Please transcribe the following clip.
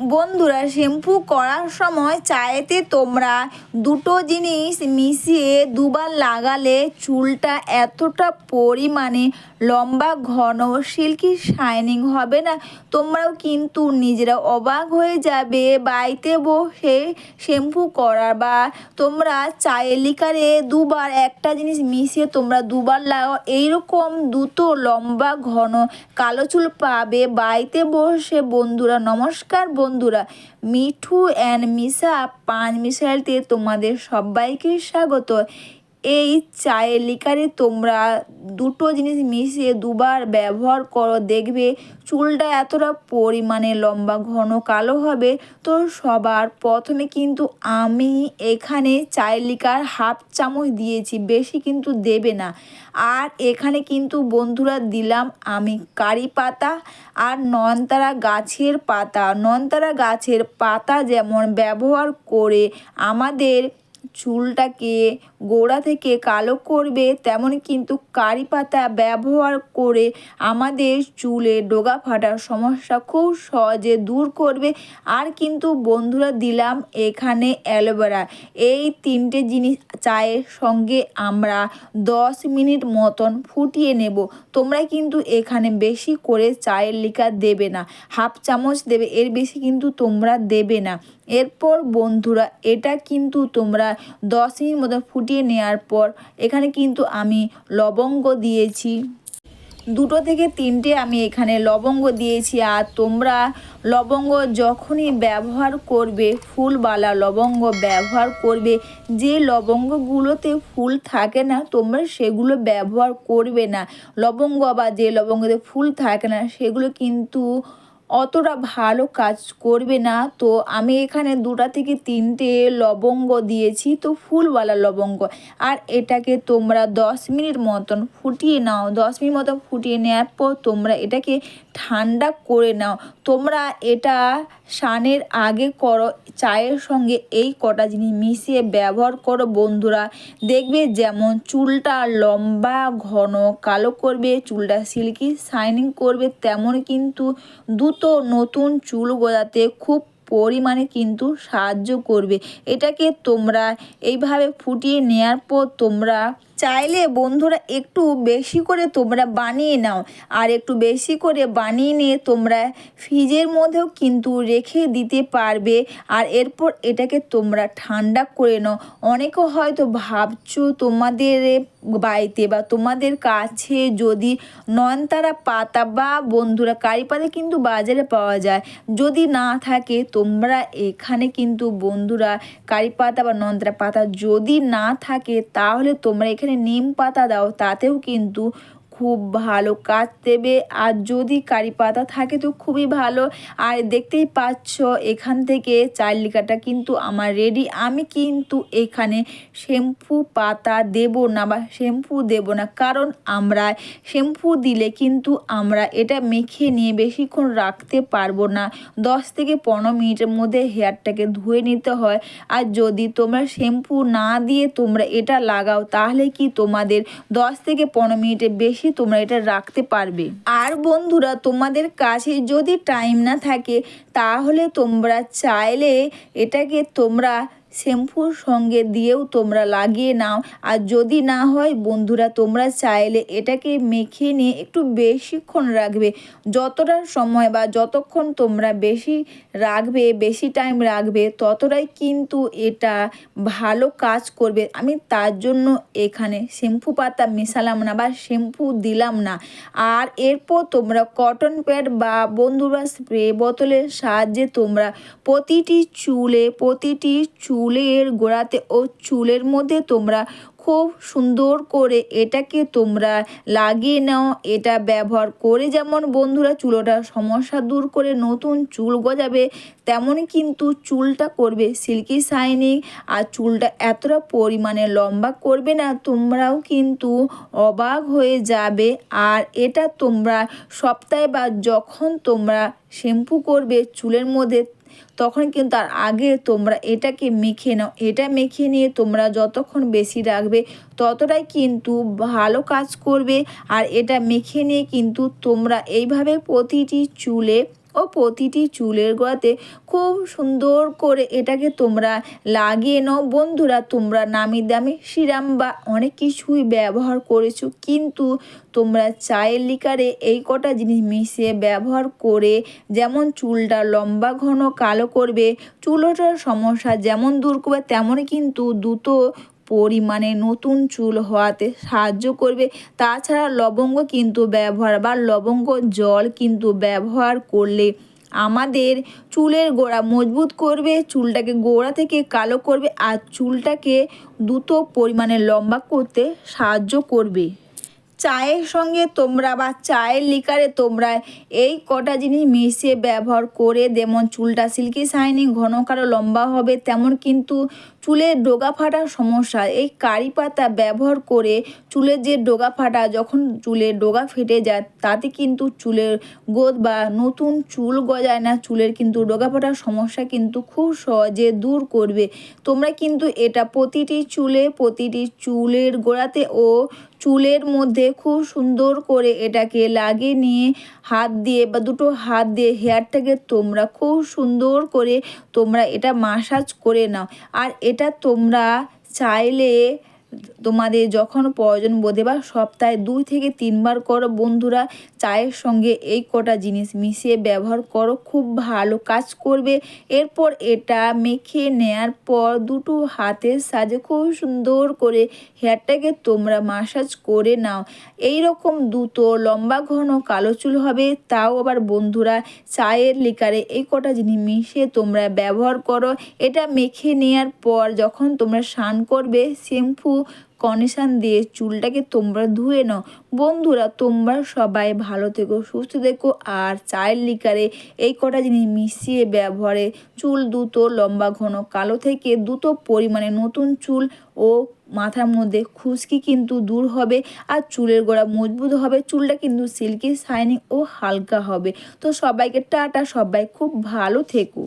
বন্ধুরা, শ্যাম্পু করার সময় চায়েতে তোমরা দুটো জিনিস মিশিয়ে দুবার লাগালে চুলটা এতটা পরিমাণে লম্বা, ঘন, সিল্কি শাইনিং হবে না। তোমরাও কিন্তু নিজেরা অবাক হয়ে যাবে, বাড়িতে বসে শ্যাম্পু করার বা তোমরা চায়ের লিকারে দুবার একটা জিনিস মিশিয়ে তোমরা দুবার লাগাও, এইরকম দুটো লম্বা, ঘন, কালো চুল পাবে। বাড়িতে বসে বন্ধুরা, নমস্কার বন্ধুরা মিঠু অ্যান্ড মিশা পাঁচ মিশাইলতে তোমাদের সবাইকে স্বাগত। এই চায়ের লিকারে তোমরা দুটো জিনিস মিশিয়ে দুবার ব্যবহার করো, দেখবে চুলটা এতটা পরিমাণে লম্বা, ঘন, কালো হবে। তো সবার প্রথমে কিন্তু আমি এখানে চায়ের লিকার হাফ চামচ দিয়েছি, বেশি কিন্তু দেবে না। আর এখানে কিন্তু বন্ধুরা দিলাম আমি কারি পাতা আর নয়নতারা গাছের পাতা। নয়নতারা গাছের পাতা যেমন ব্যবহার করে আমাদের চুলটাকে গোড়া থেকে কালো করবে, তেমন কিন্তু কারি পাতা ব্যবহার করে আমাদের চুলে ডোগা ফাটার সমস্যা খুব সহজে দূর করবে। আর কিন্তু বন্ধুরা, দিলাম এখানে অ্যালোভেরা। এই তিনটে জিনিস চায়ের সঙ্গে আমরা দশ মিনিট মতন ফুটিয়ে নেব। তোমরা কিন্তু এখানে বেশি করে চায়ের লিকা দেবে না। হাফ চামচ দেবে, এর বেশি কিন্তু তোমরা দেবে না। এরপর বন্ধুরা, এটা কিন্তু তোমরা দশ মিনিট মতো ফুটিয়ে নেওয়ার পর এখানে কিন্তু আমি লবঙ্গ দিয়েছি। দুটো থেকে তিনটে আমি এখানে লবঙ্গ দিয়েছি আর তোমরা লবঙ্গ যখনই ব্যবহার করবে, ফুলবালা লবঙ্গ ব্যবহার করবে, যে লবঙ্গগুলোতে ফুল থাকে না, তোমরা সেগুলো ব্যবহার করবে না। লবঙ্গ বা যে লবঙ্গতে ফুল থাকে না, সেগুলো কিন্তু অতটা ভালো কাজ করবে না। তো আমি এখানে দুটা থেকে তিনটে লবঙ্গ দিয়েছি। তো ফুলওয়ালা লবঙ্গ। আর এটাকে তোমরা দশ মিনিট মতন ফুটিয়ে নাও। দশ মিনিট মতন ফুটিয়ে নেওয়ার পর তোমরা এটাকে ঠান্ডা করে নাও। তোমরা এটা স্নানের আগে করো। চায়ের সঙ্গে এই কটা জিনিস মিশিয়ে ব্যবহার করো বন্ধুরা। দেখবে যেমন চুলটা লম্বা, ঘন, কালো করবে, চুলটা সিল্কি, শাইনিং করবে, তেমন কিন্তু দ্রুত নতুন চুল গজাতে খুব পরিমাণে কিন্তু সাহায্য করবে। এটাকে তোমরা এইভাবে ফুটিয়ে নেওয়ার পর তোমরা চাইলে বন্ধুরা একটু বেশি করে তোমরা বানিয়ে নাও। আর একটু বেশি করে বানিয়ে নিয়ে তোমরা ফ্রিজের মধ্যেও কিন্তু রেখে দিতে পারবে। আর এরপর এটাকে তোমরা ঠান্ডা করে নাও। অনেকে হয়তো ভাবছ তোমাদের বাড়িতে বা তোমাদের কাছে যদি নয়নতারা পাতা বা বন্ধুরা কারি পাতা কিন্তু বাজারে পাওয়া যায়। যদি না থাকে তোমরা এখানে কিন্তু বন্ধুরা কারি পাতা বা নয়নতারা পাতা যদি না থাকে তাহলে তোমরা এখানে নিম পাতা দাও তাতেও কিন্তু খুব ভালো কাজ দেবে। আর যদি কারি পাতা থাকে তো খুবই ভালো। আর দেখতেই পাচ্ছ, এখান থেকে চালিকাটা কিন্তু আমার রেডি আমি কিন্তু এখানে শ্যাম্পু পাতা দেব না বা শ্যাম্পু দেব না। কারণ আমরা শ্যাম্পু দিলে কিন্তু আমরা এটা মেখে নিয়ে বেশিক্ষণ রাখতে পারব না। দশ থেকে পনেরো মিনিটের মধ্যে হেয়ারটাকে ধুয়ে নিতে হয়। আর যদি তোমরা শ্যাম্পু না দিয়ে তোমরা এটা লাগাও, তাহলে কি তোমাদের দশ থেকে পনেরো মিনিটের বেশি তোমরা এটা রাখতে পারবে। আর বন্ধুরা, তোমাদের কাছে যদি টাইম না থাকে, তাহলে তোমরা চাইলে এটাকে তোমরা শ্যাম্পুর সঙ্গে দিয়েও তোমরা লাগিয়ে নাও। আর যদি না হয়, বন্ধুরা, তোমরা চাইলে এটাকে মেখে নিয়ে একটু বেশিক্ষণ রাখবে। যতটা সময় বা যতক্ষণ তোমরা বেশি রাখবে, বেশি টাইম রাখবে, ততটাই কিন্তু এটা ভালো কাজ করবে। আমি তার জন্য এখানে শ্যাম্পু পাতা মেশালাম না বা শ্যাম্পু দিলাম না। আর এরপর তোমরা কটন প্যাড বা বন্ধুরা স্প্রে বোতলের সাহায্যে তোমরা প্রতিটি চুলে, প্রতিটি চুলের গোড়াতে ও চুলের মধ্যে তোমরা খুব সুন্দর করে এটাকে তোমরা লাগিয়ে নাও। এটা ব্যবহার করে যেমন বন্ধুরা চুলোটা সমস্যা দূর করে নতুন চুল গজাবে, তেমনই কিন্তু চুলটা করবে সিল্কি শাইনিং। আর চুলটা এতটা পরিমাণে লম্বা করবে না, তোমরাও কিন্তু অবাক হয়ে যাবে। আর এটা তোমরা সপ্তাহে বা যখন তোমরা শ্যাম্পু করবে চুলের মধ্যে তখন কিন্তু তার আগে তোমরা এটাকে মেখে নাও, এটা মেখে নিয়ে তোমরা যতক্ষণ বেশি রাখবে ততটাই কিন্তু ভালো কাজ করবে। আর এটা মেখে নিয়ে কিন্তু তোমরা এইভাবে প্রতিটি চুলে ও প্রতিটি চুলের গোড়াতে খুব সুন্দর করে এটাকে তোমরা লাগিয়ে নাও। বন্ধুরা, তোমরা নামি দামি সিরাম বা অনেক কিছুই ব্যবহার করেছ, কিন্তু তোমরা চায়ের লিকারে এই কটা জিনিস মিশিয়ে ব্যবহার করে যেমন চুলটা লম্বা, ঘন, কালো করবে, চুলোটার সমস্যা যেমন দূর করবে, তেমনই কিন্তু দ্রুত পরিমাণে নতুন চুল হওয়াতে সাহায্য করবে। তাছাড়া লবঙ্গ কিন্তু ব্যবহার বা লবঙ্গ জল কিন্তু ব্যবহার করলে আমাদের চুলের গোড়া মজবুত করবে, চুলটাকে গোড়া থেকে কালো করবে আর চুলটাকে দ্রুত পরিমাণে লম্বা করতে সাহায্য করবে। চায়ের সঙ্গে তোমরা বা চায়ের লিকারে তোমরা এই কটা জিনিস মিশিয়ে ব্যবহার করে যেমন চুলটা সিল্কি শাইনিং ঘন কারও লম্বা হবে, তেমন কিন্তু চুলের ডোগা ফাটার সমস্যা। এই কারি পাতা ব্যবহার করে চুলের যে ডোগা ফাটা, যখন চুলের ডোগা ফেটে যায়, তাতে কিন্তু চুলের গোদ বা নতুন চুল গজায় না, চুলের কিন্তু ডোগা ফাটার সমস্যা কিন্তু খুব সহজে দূর করবে। তোমরা কিন্তু এটা প্রতিটি চুলে, প্রতিটি চুলের গোড়াতে ও চুলের মধ্যে খুব সুন্দর করে এটাকে লাগিয়ে নিয়ে হাত দিয়ে বা দুটো হাত দিয়ে হেয়ারটাকে তোমরা খুব সুন্দর করে তোমরা এটা মাসাজ করে নাও। আর এটা তোমরা চাইলে তোমাদের যখন প্রয়োজন বোধে বা সপ্তাহে দুই থেকে তিনবার করো, বন্ধুরা, চায়ের সঙ্গে এই কটা জিনিস মিশিয়ে ব্যবহার করো, খুব ভালো কাজ করবে। এরপর এটা মেখে নেয়ার পর দুটো হাতের সাজে খুব সুন্দর করে হেয়ারটাকে তোমরা মাসাজ করে নাও। এই রকম দুটো লম্বা, ঘন, কালো চুল হবে, তাও আবার বন্ধুরা, চায়ের লিকারে এই কটা জিনিস মিশিয়ে তোমরা ব্যবহার করো। এটা মেখে নেওয়ার পর যখন তোমরা স্নান করবে শ্যাম্পু কন্ডিশন দিয়ে চুলটাকে তোমরা ধুয়ে নাও। বন্ধুরা, তোমরা সবাই ভালো থেকো, সুস্থ থেকো, আর চায়ের লিকারে এই কটা জিনিস মিশিয়ে ব্যবহারে। চুল দ্রুত লম্বা, ঘন, কালো থেকে দ্রুত পরিমাণে নতুন চুল ও মাথার মধ্যে খুশকি কিন্তু দূর হবে আর চুলের গোড়া মজবুত হবে। চুলটা কিন্তু সিল্কি, শাইনিং ও হালকা হবে। তো সবাইকে টাটা, সবাই খুব ভালো থেকো।